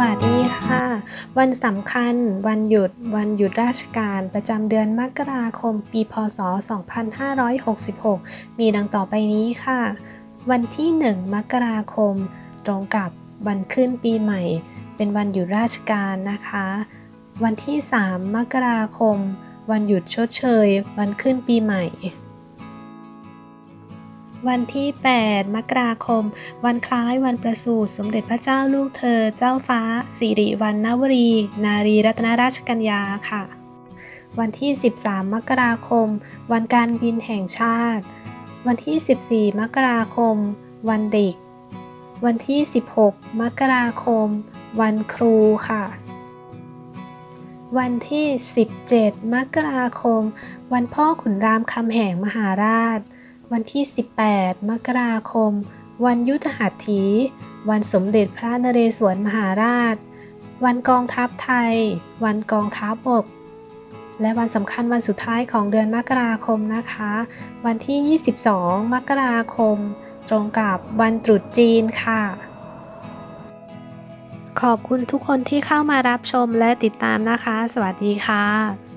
วัสดีค่ะ วันสำคัญ วันหยุด วันหยุดราชการประจำเดือนมกราคม ปีพศ 2566 มีดังต่อไปนี้ค่ะ วันที่ 1 มกราคม ตรงกับวันขึ้นปีใหม่ เป็นวันหยุดราชการนะคะ วันที่ 3 มกราคม วันหยุดชดเชย วันขึ้นปีใหม่ วันที่ 8 มกราคม วันคล้ายวันประสูติสมเด็จพระเจ้าลูกเธอ เจ้าฟ้า สิริวัณณวรี นารีรัตนราชกัญญาค่ะ วันที่ 13 มกราคม วันการบินแห่งชาติ วันที่ 14 มกราคม วันเด็ก วันที่ 16 มกราคม วันครูค่ะ วันที่ 17 มกราคม วันพ่อขุนรามคำแหงมหาราช วันที่ 18 มกราคม วันยุทธหัตถี วันสมเด็จพระนเรศวรมหาราช วันกองทัพไทย วันกองทัพบก และวันสำคัญวันสุดท้ายของเดือนมกราคมนะคะ วันที่ 22 มกราคม ตรงกับวันตรุษจีนค่ะขอบคุณทุกคนที่เข้ามารับชมและติดตามนะคะ สวัสดีค่ะ